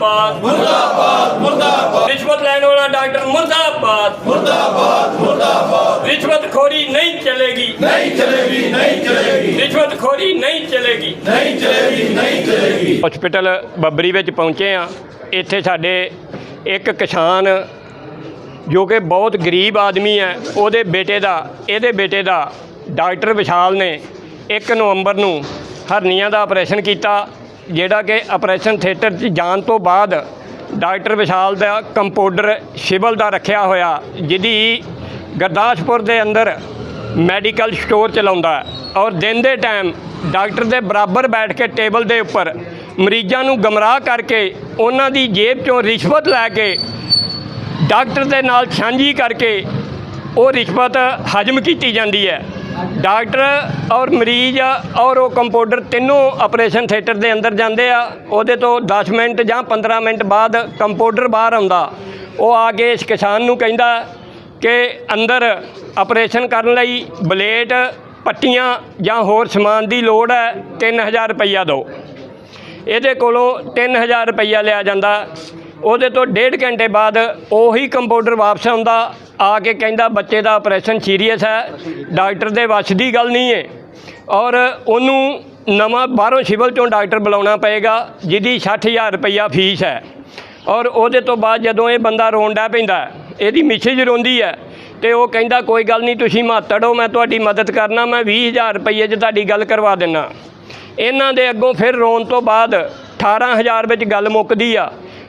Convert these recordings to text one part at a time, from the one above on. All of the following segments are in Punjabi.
ਮੁਰਦਾਬਾਦ। ਮੁਰਦਾਬਾਦ ਮੁਰਦਾਬਾਦ। ਰਿਸ਼ਵਤ ਲੈਣ ਵਾਲਾ ਡਾਕਟਰ ਮੁਰਦਾਬਾਦ। ਮੁਰਦਾਬਾਦ ਮੁਰਦਾਬਾਦ। ਰਿਸ਼ਵਤਖੋਰੀ ਨਹੀਂ ਚਲੇਗੀ। ਨਹੀਂ ਚਲੇਗੀ ਨਹੀਂ ਚਲੇਗੀ। ਰਿਸ਼ਵਤਖੋਰੀ ਨਹੀਂ ਚਲੇਗੀ। ਨਹੀਂ ਚਲੇਗੀ ਨਹੀਂ ਚਲੇਗੀ। ਹਸਪੀਟਲ ਬੱਬਰੀ ਵਿੱਚ ਪਹੁੰਚੇ ਆ ਇੱਥੇ ਸਾਡੇ ਇੱਕ ਕਿਸਾਨ ਜੋ ਕਿ ਬਹੁਤ ਗਰੀਬ ਆਦਮੀ ਹੈ ਉਹਦੇ ਬੇਟੇ ਦਾ ਇਹਦੇ ਬੇਟੇ ਦਾ ਡਾਕਟਰ ਵਿਸ਼ਾਲ ਨੇ 1 ਨਵੰਬਰ ਨੂੰ ਹਰਨੀਆਂ ਦਾ ਆਪਰੇਸ਼ਨ ਕੀਤਾ। ਜਿਹੜਾ ਕਿ ਆਪਰੇਸ਼ਨ ਥੀਏਟਰ 'ਚ ਜਾਣ ਤੋਂ ਬਾਅਦ ਡਾਕਟਰ ਵਿਸ਼ਾਲ ਦਾ ਕੰਪਾਊਂਡਰ ਸਿਵਲ ਦਾ ਰੱਖਿਆ ਹੋਇਆ, ਜਿਹਦੀ ਗੁਰਦਾਸਪੁਰ ਦੇ ਅੰਦਰ ਮੈਡੀਕਲ ਸਟੋਰ ਚਲਾਉਂਦਾ ਔਰ ਦਿਨ ਦੇ ਟਾਈਮ ਡਾਕਟਰ ਦੇ ਬਰਾਬਰ ਬੈਠ ਕੇ ਟੇਬਲ ਦੇ ਉੱਪਰ ਮਰੀਜ਼ਾਂ ਨੂੰ ਗਮਰਾਹ ਕਰਕੇ ਉਹਨਾਂ ਦੀ ਜੇਬ ਚੋਂ ਰਿਸ਼ਵਤ ਲੈ ਕੇ ਡਾਕਟਰ ਦੇ ਨਾਲ ਸਾਂਝੀ ਕਰਕੇ ਉਹ ਰਿਸ਼ਵਤ ਹਜਮ ਕੀਤੀ ਜਾਂਦੀ ਹੈ। ਡਾਕਟਰ ਔਰ ਮਰੀਜ਼ ਔਰ ਉਹ ਕੰਪਾਊਂਡਰ ਤਿੰਨੋਂ ਆਪਰੇਸ਼ਨ ਥੀਏਟਰ ਦੇ ਅੰਦਰ ਜਾਂਦੇ ਆ। ਉਹਦੇ ਤੋਂ 10 ਮਿੰਟ ਜਾਂ 15 ਮਿੰਟ ਬਾਅਦ ਕੰਪਾਊਂਡਰ ਬਾਹਰ ਆਉਂਦਾ। ਉਹ ਆ ਕੇ ਇਸ ਕਿਸਾਨ ਨੂੰ ਕਹਿੰਦਾ ਕਿ ਅੰਦਰ ਆਪਰੇਸ਼ਨ ਕਰਨ ਲਈ ਬਲੇਟ, ਪੱਟੀਆਂ ਜਾਂ ਹੋਰ ਸਮਾਨ ਦੀ ਲੋੜ ਹੈ 3000 ਰੁਪਈਆ ਦਿਓ। ਇਹਦੇ ਕੋਲੋਂ 3000 ਰੁਪਈਆ ਲਿਆ ਜਾਂਦਾ। ਉਹਦੇ ਤੋਂ ਡੇਢ ਘੰਟੇ ਬਾਅਦ ਉਹੀ ਕੰਪਾਊਂਡਰ ਵਾਪਸ ਆਉਂਦਾ। ਆ ਕੇ ਕਹਿੰਦਾ ਬੱਚੇ ਦਾ ਆਪਰੇਸ਼ਨ ਸੀਰੀਅਸ ਹੈ, ਡਾਕਟਰ ਦੇ ਵੱਸ ਦੀ ਗੱਲ ਨਹੀਂ ਹੈ। ਔਰ ਉਹਨੂੰ ਨਵਾਂ ਬਾਹਰੋਂ ਸਿਵਲ ਚੋਂ ਡਾਕਟਰ ਬੁਲਾਉਣਾ ਪਏਗਾ, ਜਿਹਦੀ 60000 ਰੁਪਈਆ ਫੀਸ ਹੈ। ਔਰ ਉਹਦੇ ਤੋਂ ਬਾਅਦ ਜਦੋਂ ਇਹ ਬੰਦਾ ਰੋਣ ਡੈ ਪੈਂਦਾ, ਇਹਦੀ ਮਿਸਿਜ ਰੋਂਦੀ ਹੈ ਤੇ ਉਹ ਕਹਿੰਦਾ, ਕੋਈ ਗੱਲ ਨਹੀਂ, ਤੁਸੀਂ ਮਾਤੜੋ ਮੈਂ ਤੁਹਾਡੀ ਮਦਦ ਕਰਨਾ, ਮੈਂ 20000 ਰੁਪਈਏ 'ਚ ਤੁਹਾਡੀ ਗੱਲ ਕਰਵਾ ਦਿੰਨਾ। ਇਹਨਾਂ ਦੇ ਅੱਗੋਂ ਫਿਰ ਰੋਣ ਤੋਂ ਬਾਅਦ 18000 ਵਿੱਚ ਗੱਲ ਮੁੱਕਦੀ ਆ।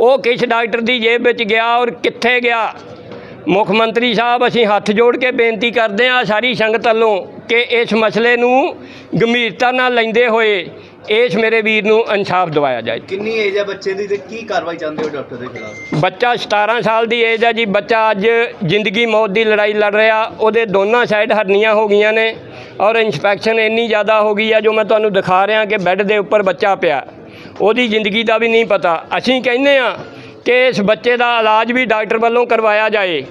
ਉਹ ਕਿਸ ਡਾਕਟਰ ਦੀ ਜੇਬ ਵਿੱਚ ਗਿਆ ਔਰ ਕਿੱਥੇ ਗਿਆ? ਮੁੱਖ ਮੰਤਰੀ ਸਾਹਿਬ ਅਸੀਂ ਹੱਥ ਜੋੜ ਕੇ ਬੇਨਤੀ ਕਰਦੇ ਹਾਂ ਸਾਰੀ ਸੰਗਤ ਵੱਲੋਂ ਕਿ ਇਸ ਮਸਲੇ ਨੂੰ ਗੰਭੀਰਤਾ ਨਾਲ ਲੈਂਦੇ ਹੋਏ ਇਸ ਮੇਰੇ ਵੀਰ ਨੂੰ ਇਨਸਾਫ ਦਿਵਾਇਆ ਜਾਏ। ਕਿੰਨੀ ਏਜ ਹੈ ਬੱਚੇ ਦੀ ਤੇ ਕੀ ਕਾਰਵਾਈ ਚਾਹੁੰਦੇ ਹੋ ਡਾਕਟਰ ਦੇ ਖਿਲਾਫ? ਬੱਚਾ 17 ਸਾਲ ਦੀ ਏਜ ਹੈ ਜੀ ਬੱਚਾ ਅੱਜ ਜ਼ਿੰਦਗੀ ਮੌਤ ਦੀ ਲੜਾਈ ਲੜ ਰਿਹਾ ਉਹਦੇ ਦੋਨਾਂ ਸਾਈਡ ਹਰਨੀਆਂ ਹੋ ਗਈਆਂ ਨੇ ਔਰ ਇਨਫੈਕਸ਼ਨ ਇੰਨੀ ਜ਼ਿਆਦਾ ਹੋ ਗਈ ਹੈ ਜੋ ਮੈਂ ਤੁਹਾਨੂੰ ਦਿਖਾ ਰਿਹਾ ਕਿ ਬੈੱਡ ਦੇ ਉੱਪਰ ਬੱਚਾ ਪਿਆ। ਉਹਦੀ ਜ਼ਿੰਦਗੀ ਦਾ ਵੀ ਨਹੀਂ ਪਤਾ। ਅਸੀਂ ਕਹਿੰਦੇ ਆ ਕਿ ਇਸ ਬੱਚੇ ਦਾ ਇਲਾਜ ਵੀ ਡਾਕਟਰ ਵੱਲੋਂ ਕਰਵਾਇਆ ਜਾਏ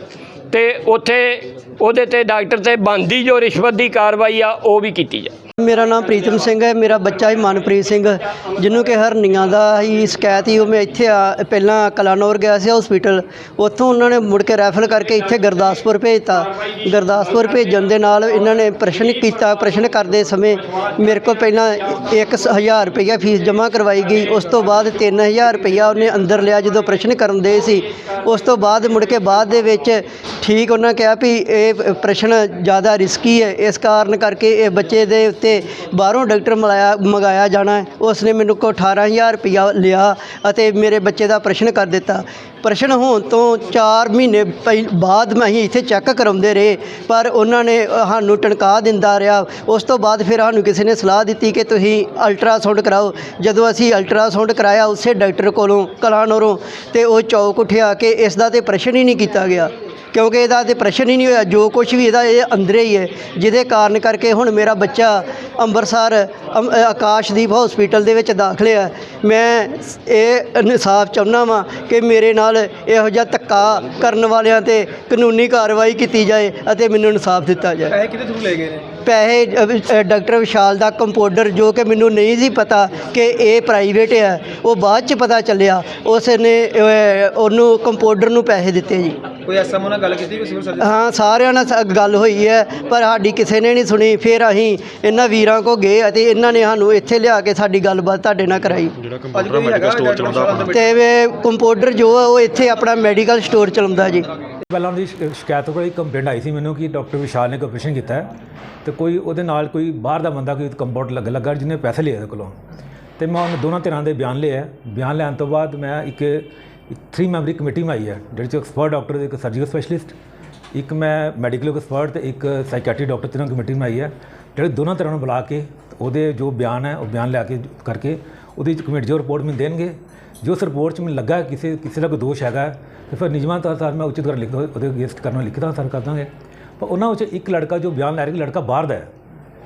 ਤੇ ਉੱਥੇ ਉਹਦੇ ਤੇ ਡਾਕਟਰ ਤੇ ਬੰਦੀ ਜੋ ਰਿਸ਼ਵਤ ਦੀ ਕਾਰਵਾਈ ਆ, ਉਹ ਵੀ ਕੀਤੀ ਜਾਏ। ਮੇਰਾ ਨਾਮ ਪ੍ਰੀਤਮ ਸਿੰਘ ਹੈ, ਮੇਰਾ ਬੱਚਾ ਹੀ ਮਨਪ੍ਰੀਤ ਸਿੰਘ। ਜਿਹਨੂੰ ਕਿ ਹਰਨੀਆਂ ਦਾ ਹੀ ਸ਼ਿਕਾਇਤ ਹੀ ਉਹ ਮੈਂ ਇੱਥੇ ਆ, ਪਹਿਲਾਂ ਕਲਾਨੌਰ ਗਿਆ ਸੀ ਹਸਪੀਟਲ ਉੱਥੋਂ ਉਹਨਾਂ ਨੇ ਮੁੜ ਕੇ ਰੈਫਰ ਕਰਕੇ ਇੱਥੇ ਗੁਰਦਾਸਪੁਰ ਭੇਜਤਾ। ਗੁਰਦਾਸਪੁਰ ਭੇਜਣ ਦੇ ਨਾਲ ਇਹਨਾਂ ਨੇ ਪ੍ਰਸ਼ਨ ਕੀਤਾ, ਪ੍ਰਸ਼ਨ ਕਰਦੇ ਸਮੇਂ ਮੇਰੇ ਕੋਲ ਪਹਿਲਾਂ 1000 ਰੁਪਈਆ ਫੀਸ ਜਮ੍ਹਾਂ ਕਰਵਾਈ ਗਈ। ਉਸ ਤੋਂ ਬਾਅਦ 3000 ਰੁਪਈਆ ਉਹਨੇ ਅੰਦਰ ਲਿਆ ਜਦੋਂ ਪ੍ਰਸ਼ਨ ਕਰਨ ਦੇ ਸੀ। ਉਸ ਤੋਂ ਬਾਅਦ ਮੁੜ ਕੇ ਬਾਅਦ ਦੇ ਵਿੱਚ ਠੀਕ ਉਹਨਾਂ ਕਿਹਾ ਵੀ ਇਹ ਪ੍ਰਸ਼ਨ ਜ਼ਿਆਦਾ ਰਿਸਕੀ ਹੈ। ਇਸ ਕਾਰਨ ਕਰਕੇ ਇਹ ਬੱਚੇ ਦੇ ਉੱਤੇ ਬਾਹਰੋਂ ਡਾਕਟਰ ਮਲਾਇਆ, ਮੰਗਾਇਆ ਜਾਣਾ ਉਸ ਨੇ ਮੈਨੂੰ ਕੋ 18000 ਰੁਪਇਆ ਲਿਆ ਅਤੇ ਮੇਰੇ ਬੱਚੇ ਦਾ ਪ੍ਰਸ਼ਨ ਕਰ ਦਿੱਤਾ। ਪ੍ਰਸ਼ਨ ਹੋਣ ਤੋਂ 4 ਮਹੀਨੇ ਪਹਿ- ਬਾਅਦ ਮੈਂ ਅਸੀਂ ਇੱਥੇ ਚੈੱਕ ਕਰਾਉਂਦੇ ਰਹੇ, ਪਰ ਉਹਨਾਂ ਨੇ ਸਾਨੂੰ ਟਣਕਾ ਦਿੰਦਾ ਰਿਹਾ। ਉਸ ਤੋਂ ਬਾਅਦ ਫਿਰ ਸਾਨੂੰ ਕਿਸੇ ਨੇ ਸਲਾਹ ਦਿੱਤੀ ਕਿ ਤੁਸੀਂ ਅਲਟਰਾਸਾਊਂਡ ਕਰਾਓ। ਜਦੋਂ ਅਸੀਂ ਅਲਟਰਾਸਾਊਂਡ ਕਰਾਇਆ, ਉਸੇ ਡਾਕਟਰ ਕੋਲੋਂ ਕਲਾਨੋਰੋਂ ਤੇ ਉਹ ਚੌਕ ਉੱਠਿਆ ਕਿ ਇਸ ਦਾ ਤੇ ਪ੍ਰਸ਼ਨ ਹੀ ਨਹੀਂ ਕੀਤਾ ਗਿਆ। ਕਿਉਂਕਿ ਇਹਦਾ ਡਿਪਰੈਸ਼ਨ ਹੀ ਨਹੀਂ ਹੋਇਆ ਜੋ ਕੁਝ ਵੀ ਇਹਦਾ ਇਹ ਅੰਦਰੇ ਹੀ ਹੈ ਜਿਹਦੇ ਕਾਰਨ ਕਰਕੇ ਹੁਣ ਮੇਰਾ ਬੱਚਾ ਅੰਮ੍ਰਿਤਸਰ ਅਮ- ਅ, ਆਕਾਸ਼ਦੀਪ ਹਸਪੀਟਲ ਦੇ ਵਿੱਚ ਦਾਖਲ ਹੈ। ਮੈਂ ਇਹ ਇਨਸਾਫ ਚਾਹੁੰਦਾ ਵਾਂ ਕਿ ਮੇਰੇ ਨਾਲ ਇਹੋ ਜਿਹਾ ਧੱਕਾ ਕਰਨ ਵਾਲਿਆਂ ਤੇ ਕਾਨੂੰਨੀ ਕਾਰਵਾਈ ਕੀਤੀ ਜਾਏ ਅਤੇ ਮੈਨੂੰ ਇਨਸਾਫ ਦਿੱਤਾ ਜਾਏ। ਪੈਸੇ ਕਿਹਦੇ ਥਰੂ ਲੈ ਗਏ ਨੇ? ਪੈਸੇ ਅ, ਵਿ- ਅ, ਡਾਕਟਰ ਵਿਸ਼ਾਲ ਦਾ ਕੰਪਾਊਂਡਰ ਜੋ ਕਿ ਮੈਨੂੰ ਨਹੀਂ ਸੀ ਪਤਾ ਕਿ ਇਹ ਪ੍ਰਾਈਵੇਟ ਹੈ ਉਹ ਬਾਅਦ ਚ ਪਤਾ ਚੱਲਿਆ ਉਸ ਨੇ ਅ, ਉਹਨੂੰ ਕੰਪਾਊਂਡਰ ਨੂੰ ਪੈਸੇ ਦਿੱਤੇ ਜੀ। ਕੋਈ ਐਸਐਮਓ ਨਾਲ ਗੱਲ ਕੀਤੀ ਕੋਈ ਸਿਵਲ ਸਰਜਨ? ਹਾਂ ਸਾਰਿਆਂ ਨਾਲ ਸ- ਗੱਲ ਹੋਈ ਹੈ ਪਰ ਸਾਡੀ ਕਿਸੇ ਨੇ ਨਹੀਂ ਸੁਣੀ। ਫਿਰ ਅਸੀਂ ਇਹਨਾਂ ਵੀਰਾਂ ਕੋ ਗਏ ਅਤੇ ਇਹਨਾਂ ਨੇ ਸਾਨੂੰ ਇੱਥੇ ਲਿਆ ਕੇ ਸਾਡੀ ਗੱਲਬਾਤ ਤੁਹਾਡੇ ਨਾਲ ਕਰਾਈ। ਕੋਈ ਤੇ ਵੇ ਕੰਪਾਊਂਡਰ ਜੋ ਹੈ ਉਹ ਇੱਥੇ ਆਪਣਾ ਮੈਡੀਕਲ ਸਟੋਰ ਚਲਾਉਂਦਾ ਜੀ। ਪਹਿਲਾਂ ਉਹਦੀ ਸ਼ਿਕਾਇਤ ਕੋਲ ਇੱਕ ਕੰਪਲੇਂਟ ਆਈ ਸੀ ਮੈਨੂੰ ਕਿ ਡਾਕਟਰ ਵਿਸ਼ਾਲ ਨੇ ਕੋਈ ਆਪਰੇਸ਼ਨ ਕੀਤਾ ਹੈ। ਤੇ ਕੋਈ ਉਹਦੇ ਨਾਲ ਕੋਈ ਬਾਹਰ ਦਾ ਬੰਦਾ ਕੋਈ ਕੰਪਾਊਂਡ ਲੱਗ ਲੱਗਾ ਜਿਹਨੇ ਪੈਸੇ ਲਏ ਉਹਦੇ ਕੋਲੋਂ। ਤੇ ਮੈਂ ਉਹਨਾਂ ਦੋਨਾਂ ਧਿਰਾਂ ਦੇ ਬਿਆਨ ਲਏ ਹੈ। ਬਿਆਨ ਲੈਣ ਤੋਂ ਬਾਅਦ ਮੈਂ ਇੱਕ 3 ਮੈਂਬਰੀ ਕਮੇਟੀ ਬਣਾਈ ਹੈ, ਜਿਹਦੇ ਚ ਐਕਸਪਰਟ ਡਾਕਟਰ ਇੱਕ ਸਰਜੀਕਲ ਸਪੈਸ਼ਲਿਸਟ ਇੱਕ ਮੈਂ ਮੈਡੀਕਲ ਐਕਸਪਰਟ ਤੇ ਇੱਕ ਸਾਈਕੈਟਰੀ ਡਾਕਟਰ ਤਿੰਨਾਂ ਕਮੇਟੀ ਬਣਾਈ ਹੈ, ਜਿਹੜੇ ਦੋਨਾਂ ਤਰ੍ਹਾਂ ਨੂੰ ਬੁਲਾ ਕੇ ਉਹਦੇ ਜੋ ਬਿਆਨ ਹੈ, ਉਹ ਬਿਆਨ ਲਿਆ ਕੇ ਕਰਕੇ ਉਹਦੀ ਕਮੇਟੀ ਜੋ ਰਿਪੋਰਟ ਮੈਨੂੰ ਦੇਣਗੇ, ਜੋ ਉਸ ਰਿਪੋਰਟ 'ਚ ਮੈਨੂੰ ਲੱਗਾ ਕਿਸੇ ਕਿਸੇ ਦਾ ਕੋਈ ਦੋਸ਼ ਹੈਗਾ, ਤੇ ਫਿਰ ਨਿਯਮਾਂ ਤੌਰ ਤੇ ਮੈਂ ਉਚਿਤ ਕਰ ਲਿਖ, ਉਹਦੇ ਅਗੇਂਸਟ ਕਰਨਾ ਲਿਖਦਾ ਸਰ ਕਰ ਦਾਂਗੇ। ਪਰ ਉਹਨਾਂ ਵਿੱਚ ਇੱਕ ਲੜਕਾ ਜੋ ਬਿਆਨ ਲੈ ਰਿਹਾ ਕਿ ਲੜਕਾ ਬਾਹਰ ਦਾ ਹੈ,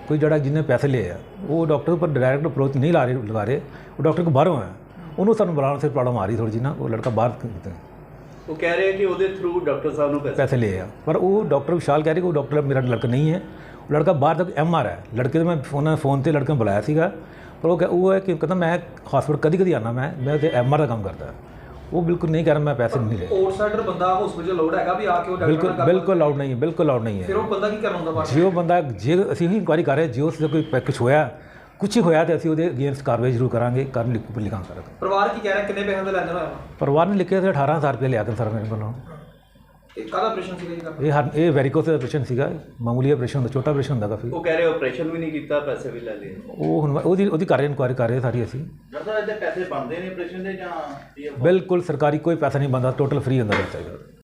ਕੋਈ ਜਿਹੜਾ ਜਿਹਨੇ ਪੈਸੇ ਲਏ ਆ, ਉਹ ਡਾਕਟਰ ਉੱਪਰ ਡਾਇਰੈਕਟ ਅਪਰੋਚ ਨਹੀਂ ਲਾ ਰਹੇ, ਲਗਾ ਰਹੇ, ਉਹ ਡਾਕਟਰ ਕੋ ਬਾਹਰੋਂ ਹੈ। ਉਹਨੂੰ ਸਾਨੂੰ ਬੁਲਾਉਣ ਸੇ ਪ੍ਰੋਬਲਮ ਆ ਰਹੀ ਥੋੜੀ ਜਿਹੀ ਨਾ ਉਹ ਲੜਕਾ ਬਾਹਰ ਕਿਤੇ ਉਹ ਕਹਿ ਰਹੇ ਕਿ ਉਹਦੇ ਥਰੂ ਡਾਕਟਰ ਸਾਹਿਬ ਨੂੰ ਪੈਸੇ। ਪੈਸੇ ਲਏ ਆ। ਪਰ ਉਹ ਡਾਕਟਰ ਵਿਸ਼ਾਲ ਕਹਿ ਰਹੇ ਕਿ ਉਹ ਡਾਕਟਰ ਮੇਰਾ ਲੜਕਾ ਨਹੀਂ ਹੈ। ਉਹ ਲੜਕਾ ਬਾਹਰ ਤੱਕ ਐਮ ਆਰ ਹੈ। ਲੜਕੇ ਤੋਂ ਮੈਂ ਫੋਨ ਫੋਨ ਤੇ ਲੜਕੇ ਨੂੰ ਬੁਲਾਇਆ ਸੀਗਾ। ਪਰ ਉਹ ਕਹਿ- ਉਹ ਹੈ ਕਿ ਕਹਿੰਦਾ ਮੈਂ ਹਸਪੀਟਲ ਕਦੀ ਕਦੀ ਆਉਣਾ ਮੈਂ ਮੈਂ ਤੇ ਐਮ ਆਰ ਦਾ ਕੰਮ ਕਰਦਾ। ਉਹ ਬਿਲਕੁਲ ਨਹੀਂ ਕਰ ਮੈਂ ਪੈਸੇ ਨਹੀਂ ਲਏ ਆਊਟਸਾਈਡਰ ਬੰਦਾ ਹਸਪੀਟਲ ਲੋੜ ਹੈਗਾ ਵੀ ਆ ਕੇ ਉਹ ਡਾਕਟਰ ਬਿਲਕੁਲ ਬਿਲਕੁਲ ਲਾਊਡ ਨਹੀਂ ਹੈ ਬਿਲਕੁਲ ਲਾਊਡ ਨਹੀਂ ਹੈ। ਫਿਰ ਉਹ ਬੰਦਾ ਕੀ ਕਰਨ ਹੁੰਦਾ ਬਾਹਰ ਜੇ ਉਹ ਬੰਦਾ ਜੇ ਅਸੀਂ ਹੀ ਇਨਕੁਆਇਰੀ ਕਰ ਰਹੇ ਜੇ ਉਸ ਦਾ ਕੋਈ ਕੁਛ ਹੋਇਆ ਕੁਛ ਹੀ ਹੋਇਆ ਤੇ ਅਸੀਂ ਉਹਦੇ ਅਗੇਂਸਟ ਕਾਰਵਾਈ ਜ਼ਰੂਰ ਕਰਾਂਗੇ। ਕਰਨ ਲਿਖ ਲਿਖਾਂ ਕਰਾਂਗੇ ਪਰਿਵਾਰ ਕੀ ਕਹਿ ਰਿਹਾ? ਕਿੰਨੇ ਪੈਸੇ ਦਾ ਲੈਣ ਹੋਇਆ ਪਰਿਵਾਰ ਨੇ ਲਿਖਿਆ ਸੀ 18000 ਰੁਪਏ ਲਿਆ ਕੇ ਸਰ ਮੇਰੇ ਕੋਲੋਂ ਇਹ ਕਾਹਦਾ ਆਪਰੇਸ਼ਨ ਸੀਗਾ ਜੀ ਦਾ? ਇਹ ਹਰ ਇਹ ਵੈਰੀਕੋਸ ਦਾ ਆਪਰੇਸ਼ਨ ਸੀਗਾ। ਮਾਮੂਲੀ ਆਪਰੇਸ਼ਨ ਹੁੰਦਾ ਛੋਟਾ ਆਪਰੇਸ਼ਨ ਹੁੰਦਾ ਕਾਫੀ। ਉਹ ਕਹਿ ਰਹੇ ਆਪਰੇਸ਼ਨ ਵੀ ਨਹੀਂ ਕੀਤਾ ਪੈਸੇ ਵੀ ਲੈ ਲਏ। ਉਹ ਹੁਣ ਉਹਦੀ ਉਹਦੀ ਕਰ ਰਹੇ ਇਨਕੁਆਇਰੀ ਕਰ ਰਹੇ ਸਾਰੀ ਅਸੀਂ। ਡਾਕਟਰ ਇਹਦੇ ਪੈਸੇ ਬਣਦੇ ਨੇ ਆਪਰੇਸ਼ਨ ਦੇ ਜਾਂ ਬਿਲਕੁਲ ਸਰਕਾਰੀ ਕੋਈ ਪੈਸਾ ਨਹੀਂ ਬੰਦਾ ਟੋਟਲ ਫ੍ਰੀ ਹੁੰਦਾ ਬੱਚਾ ਜੀ।